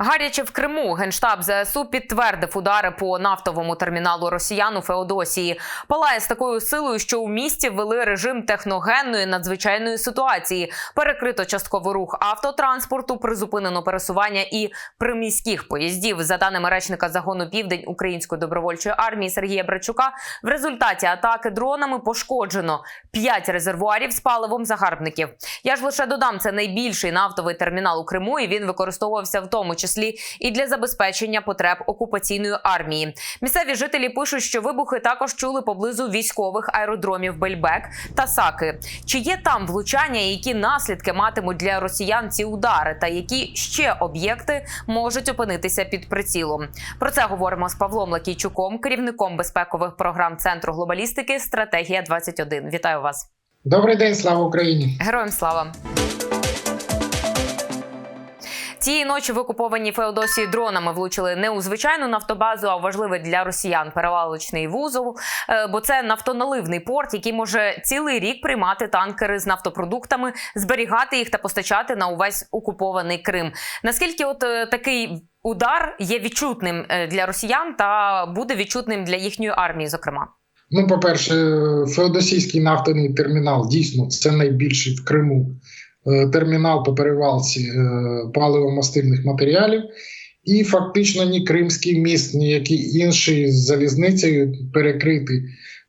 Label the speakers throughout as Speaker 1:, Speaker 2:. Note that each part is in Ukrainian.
Speaker 1: Гаряче в Криму генштаб ЗСУ підтвердив удари по нафтовому терміналу росіян у Феодосії. Палає з такою силою, що у місті ввели режим техногенної надзвичайної ситуації. Перекрито частковий рух автотранспорту, призупинено пересування і приміських поїздів. За даними речника загону Південь Української добровольчої армії Сергія Брачука, в результаті атаки дронами пошкоджено 5 резервуарів з паливом загарбників. Я ж лише додам, це найбільший нафтовий термінал у Криму, і він використовувався в тому числі і для забезпечення потреб окупаційної армії. Місцеві жителі пишуть, що вибухи також чули поблизу військових аеродромів Бельбек та Саки. Чи є там влучання, і які наслідки матимуть для росіян ці удари, та які ще об'єкти можуть опинитися під прицілом? Про це говоримо з Павлом Лакійчуком, керівником безпекових програм Центру глобалістики Стратегія 21 Вітаю вас,
Speaker 2: Добрий день, слава Україні!
Speaker 1: героям слава. Цієї ночі в окупованій Феодосії дронами влучили не у звичайну нафтобазу, а у важливий для росіян перевалочний вузол. Е, Бо це нафтоналивний порт, який може цілий рік приймати танкери з нафтопродуктами, зберігати їх та постачати на увесь окупований Крим. Наскільки от е, такий удар є відчутним е, для росіян та буде відчутним для їхньої армії, зокрема?
Speaker 2: Ну, по-перше, Феодосійський нафтовий термінал дійсно це найбільший в Криму термінал по перевалці е, паливо-мастильних матеріалів. І фактично ні Кримський міст, ні який інший з залізницею перекрити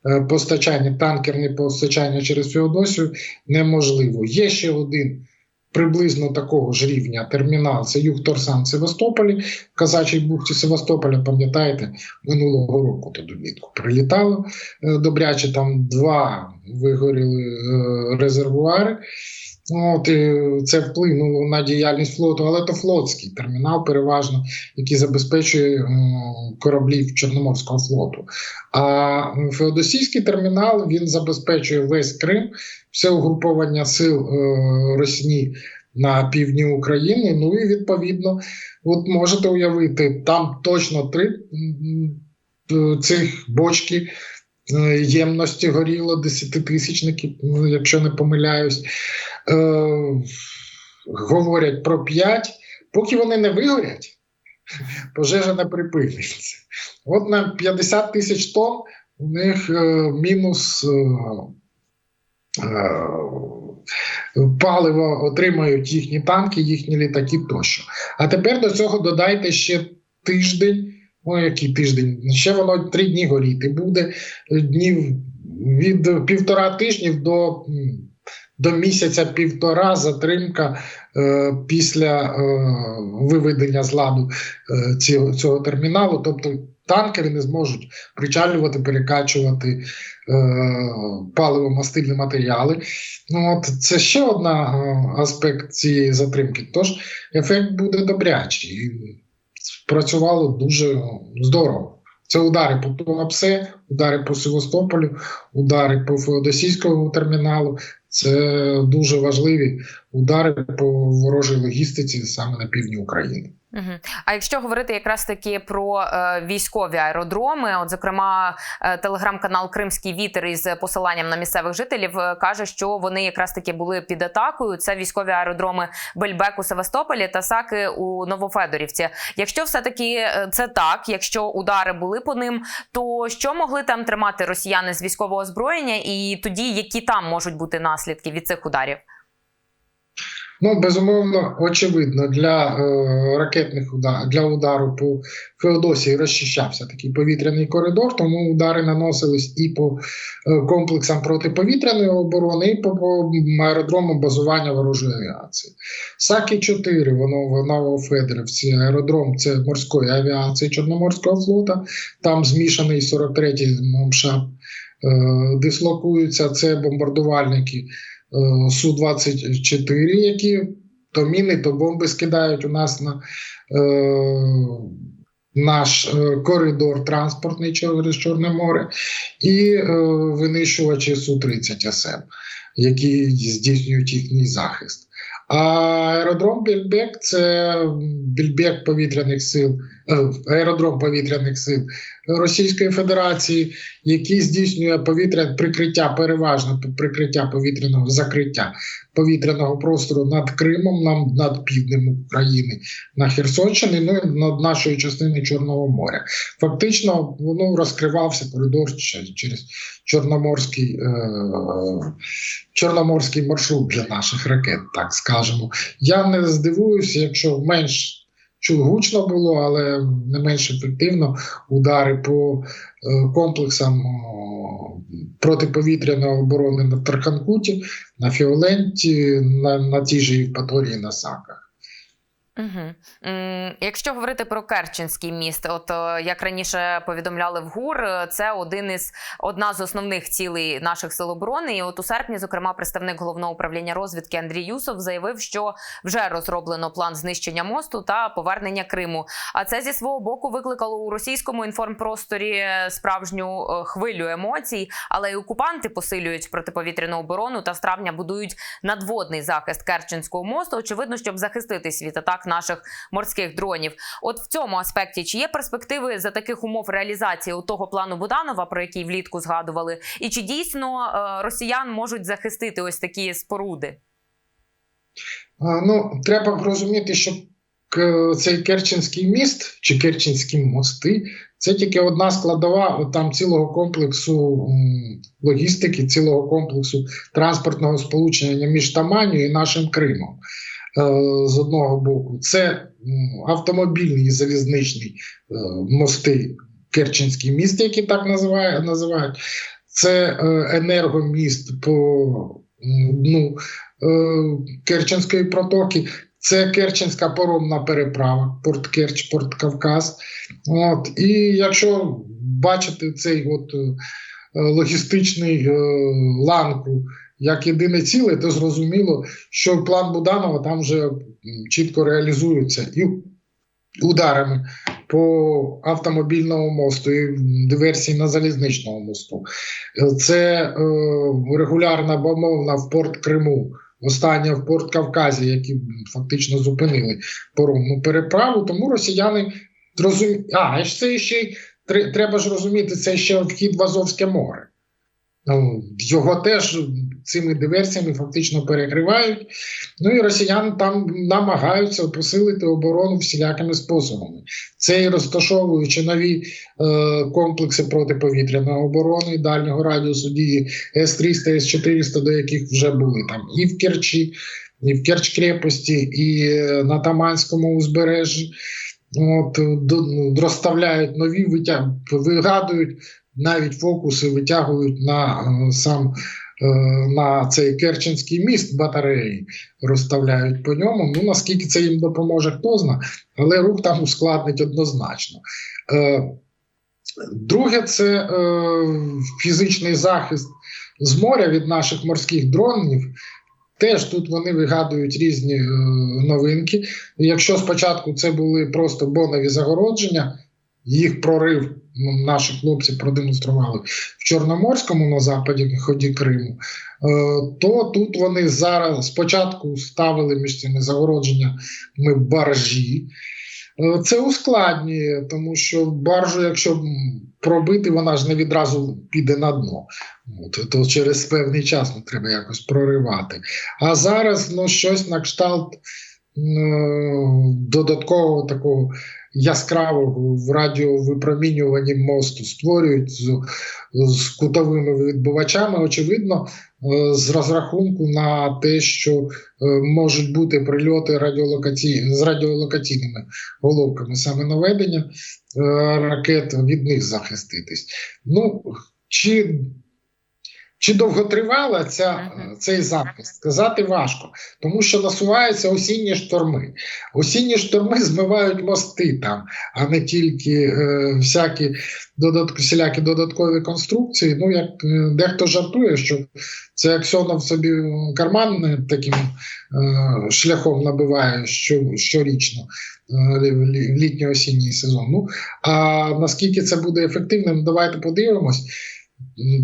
Speaker 2: е, постачання, танкерне постачання через Феодосію неможливо. Є ще один приблизно такого ж рівня термінал. Це Югторсан Севастополі, в Казачій бухті Севастополя, пам'ятаєте, минулого року туди влітку прилітало е, добряче, там два вигоріли е, резервуари. От, і Це вплинуло на діяльність флоту, але це флотський термінал, переважно, який забезпечує е, кораблів Чорноморського флоту. А Феодосійський термінал він забезпечує весь Крим, все угруповання сил е, Росії на півдні України. Ну і відповідно, от можете уявити, там точно три цих бочки. Е, Ємності горіло десятитисячників, ну, якщо не помиляюсь. Е, говорять про 5, поки вони не вигорять, пожежа не припиниться. От на 50 тисяч тонн у них е, мінус паливо отримають їхні танки, їхні літаки тощо. А тепер до цього додайте ще тиждень. Ну, який тиждень? Ще воно три дні горіти буде днів від півтора тижнів до до місяця півтора затримка е, після е, виведення з ладу е, цього, цього терміналу. Тобто танкери не зможуть причалювати, перекачувати е, паливо-мастильні матеріали. Ну, от Це ще один аспект цієї затримки. Тож ефект буде добрячий. І Спрацювало дуже здорово. Це удари по Туапсе, удари по Севастополю, удари по Феодосійському терміналу. Це дуже важливі удари по ворожій логістиці саме на півдні України.
Speaker 1: Угу. А якщо говорити якраз таки про е, військові аеродроми, от зокрема, е, телеграм-канал Кримський вітер із посиланням на місцевих жителів е, каже, що вони якраз таки були під атакою. Це військові аеродроми Бельбек у Севастополі та Саки у Новофедорівці. Якщо все таки це так, якщо удари були по ним, то що могли там тримати росіяни з військового озброєння, і тоді які там можуть бути наслідки від цих ударів?
Speaker 2: Ну, безумовно, очевидно, для е, ракетних ударів, для удару по Феодосії розчищався такий повітряний коридор, тому удари наносились і по е, комплексам протиповітряної оборони, і по, по аеродромам базування ворожої авіації. Сакі 4 воно в Новофедерівці, аеродром це морської авіації Чорноморського флота, там змішаний 43-й МШАП. Е, дислокуються це бомбардувальники. Су-24, які то міни, то бомби скидають у нас на е, наш е, коридор транспортний через Чорне море, і е, винищувачі Су-30 СМ, які здійснюють їхній захист. А аеродром Більбек це Більбек повітряних сил, аеродром повітряних сил Російської Федерації, який здійснює повітря прикриття, переважно прикриття повітряного закриття повітряного простору над Кримом, нам над півднем України на Херсонщині, ну і над нашою частиною Чорного моря. Фактично, воно розкривався коридор через Чорноморський, е, Чорноморський маршрут для наших ракет, так скажемо. Я не здивуюся, якщо менш гучно було, але не менш ефективно удари по е, комплексам протиповітряної оборони на Тарханкуті, на Фіоленті, на, на тій же Євпаторії, на Саках.
Speaker 1: Угу. Якщо говорити про Керченський міст, от е, як раніше повідомляли в ГУР, е, це один із одна з основних цілей наших сил оборони. І от у серпні, зокрема, представник головного управління розвідки Андрій Юсов заявив, що вже розроблено план знищення мосту та повернення Криму. А це зі свого боку викликало у російському інформпросторі е, справжню хвилю емоцій. Але й окупанти посилюють протиповітряну оборону та з травня будують надводний захист Керченського мосту. Очевидно, щоб захиститись від атак наших морських дронів. От в цьому аспекті чи є перспективи за таких умов реалізації у того плану Буданова, про який влітку згадували, і чи дійсно е, росіян можуть захистити ось такі споруди?
Speaker 2: Ну, треба розуміти, що цей Керченський міст чи Керченські мости це тільки одна складова там цілого комплексу логістики, цілого комплексу транспортного сполучення між Таманією і нашим Кримом. Е, З одного боку, це м, автомобільні і залізничні е, мости Керченський міст, які так називають, це е, енергоміст по дну Керченської протоки. Це Керченська паромна переправа, Порт Керч, Порт Кавказ. От. І якщо бачити цей от, логістичний ланку як єдине ціле, то зрозуміло, що план Буданова там вже чітко реалізується і ударами по автомобільному мосту, і диверсії на залізничному мосту. Це е, регулярна бомовна в порт Криму. Остання в порт Кавказі, які фактично зупинили поромну переправу. Тому росіяни розуміють. А, це ще треба ж розуміти, це ще вхід в Азовське море. Ну, Його теж цими диверсіями фактично перекривають. Ну і росіяни там намагаються посилити оборону всілякими способами. Це і розташовуючи нові е, комплекси протиповітряної оборони дальнього радіусу дії С-300, С-400, до яких вже були там і в Керчі, і в Керч-крепості, і е, на Таманському узбережжі. От, ну, розставляють нові, витяг, вигадують навіть фокуси, витягують на е, сам на цей Керченський міст батареї, розставляють по ньому. Ну наскільки це їм допоможе, хто зна, але рух там ускладнить однозначно. Е, Друге, це е, фізичний захист з моря від наших морських дронів. Теж тут вони вигадують різні е, новинки. Якщо спочатку це були просто бонові загородження, їх прорив ну, наші хлопці продемонстрували в Чорноморському на западі ході Криму, е, то тут вони зараз спочатку ставили між цими загородженнями баржі. Е, Це ускладнює, тому що баржу, якщо пробити, вона ж не відразу піде на дно. От, то через певний час ну, треба якось проривати. А зараз ну, щось на кшталт е, додаткового такого яскравого в радіовипромінюванні мосту створюють з, з кутовими відбувачами, очевидно, е, з розрахунку на те, що е, можуть бути прильоти радіолокаці... з радіолокаційними головками саме наведення е, ракет від них захиститись. Ну, чи чи довготривала ця, цей захист? Сказати важко, тому що насуваються осінні шторми. Осінні шторми змивають мости там, а не тільки е, всякі додатк, всілякі додаткові конструкції. Ну, як е, дехто жартує, що це Аксьонов собі карман е, таким е, шляхом набиває що, щорічно е, в лі- літньо-осінній сезон. Ну, а наскільки це буде ефективним, давайте подивимось.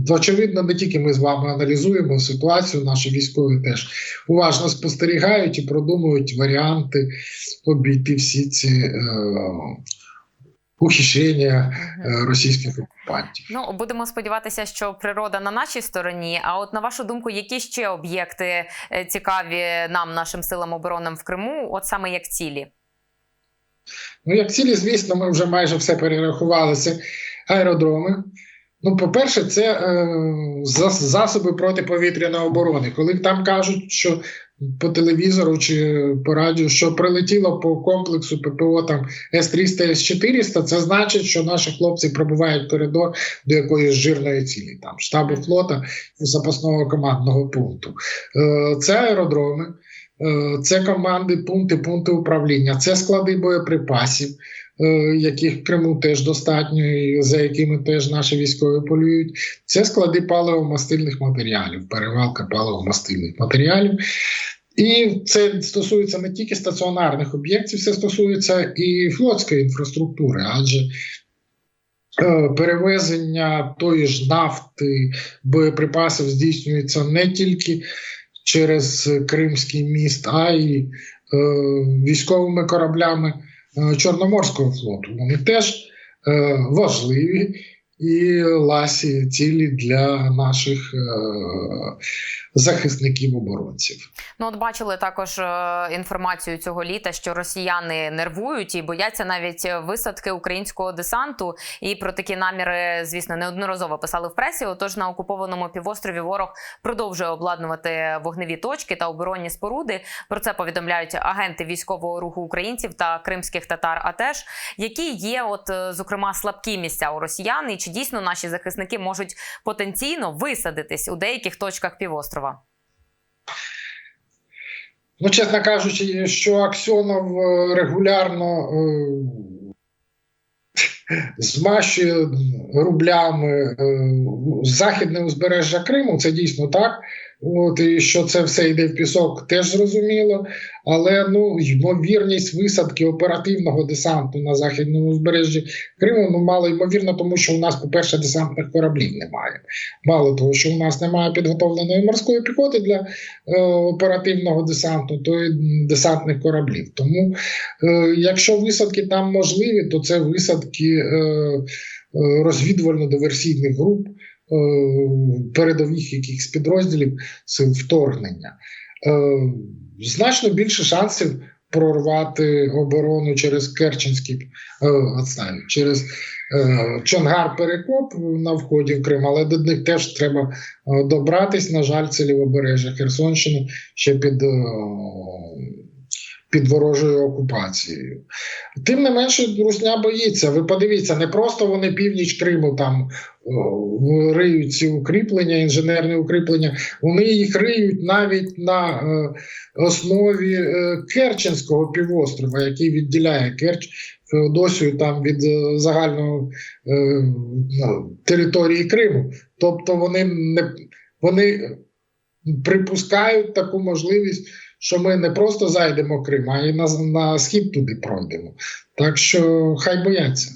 Speaker 2: Очевидно, не тільки ми з вами аналізуємо ситуацію, наші військові теж уважно спостерігають і продумують варіанти обійти всі ці е, ухищрення
Speaker 1: Мгм.
Speaker 2: е, російських окупантів.
Speaker 1: Ну будемо сподіватися, що природа на нашій стороні. А от на вашу думку, які ще об'єкти е, цікаві нам, нашим силам оборони в Криму, от саме як цілі?
Speaker 2: Ну, як цілі, звісно, ми вже майже все перерахували. Це аеродроми. Ну, по-перше, це е, засоби протиповітряної оборони. Коли там кажуть, що по телевізору чи по радіо, що прилетіло по комплексу ППО там С-300, С-400, це значить, що наші хлопці пробувають коридор до якоїсь жирної цілі, там штабу флота запасного командного пункту. Е, це аеродроми. Е, Це команди, пункти, пункти управління, це склади боєприпасів, яких в Криму теж достатньо, і за якими теж наші військові полюють. Це склади паливомастильних матеріалів, перевалка паливомастильних матеріалів. І це стосується не тільки стаціонарних об'єктів, це стосується і флотської інфраструктури, адже е, перевезення тої ж нафти, боєприпасів здійснюється не тільки через Кримський міст, а й е, військовими кораблями е, Чорноморського флоту. Вони теж е, важливі і ласі цілі для наших е, захисників оборонців.
Speaker 1: Ну, от бачили також е, інформацію цього літа, що росіяни нервують і бояться навіть висадки українського десанту. І про такі наміри, звісно, неодноразово писали в пресі. Отож, на окупованому півострові ворог продовжує обладнувати вогневі точки та оборонні споруди. Про це повідомляють агенти військового руху українців та кримських татар. А теж які є, от е, зокрема, слабкі місця у росіян, і чи дійсно наші захисники можуть потенційно висадитись у деяких точках півострова?
Speaker 2: Ну, чесно кажучи, що Аксьонов е, регулярно е, змащує рублями е, західне узбережжя Криму, це дійсно так. От і що це все йде в пісок, теж зрозуміло. Але ну ймовірність висадки оперативного десанту на західному узбережжі Криму ну мало ймовірно, тому що у нас, по-перше, десантних кораблів немає. Мало того, що у нас немає підготовленої морської піхоти для е, оперативного десанту, то і десантних кораблів. Тому, е, якщо висадки там можливі, то це висадки е, е, розвідувально-диверсійних груп. Е, Передових якихось підрозділів сил вторгнення. Е, значно більше шансів прорвати оборону через Керченський е, через Чонгар Перекоп на вході в Крим, але до них теж треба добратись. На жаль, це лівобережжя Херсонщини ще під. Е, Під ворожою окупацією. Тим не менше, Русня боїться. Ви подивіться, не просто вони північ Криму там риють ці укріплення, інженерні укріплення, вони їх риють навіть на е, основі е, Керченського півострова, який відділяє Керч Феодосію там від е, загальної е, ну, території Криму. Тобто вони не вони припускають таку можливість, що ми не просто зайдемо Крим, а й на, на схід туди пройдемо. Так що хай бояться.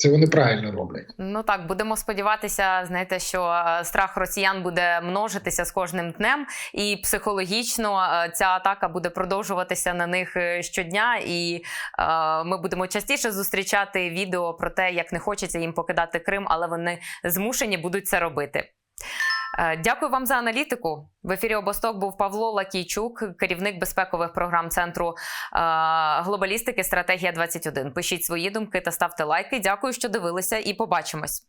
Speaker 2: Це вони правильно роблять.
Speaker 1: Ну так, будемо сподіватися, знаєте, що е, страх росіян буде множитися з кожним днем, і психологічно е, ця атака буде продовжуватися на них е, щодня. І е, ми будемо частіше зустрічати відео про те, як не хочеться їм покидати Крим, але вони змушені будуть це робити. Е, Дякую вам за аналітику. В ефірі Обосток був Павло Лакійчук, керівник безпекових програм центру е, глобалістики Стратегія 21 Пишіть свої думки та ставте лайки. Дякую, що дивилися, і побачимось.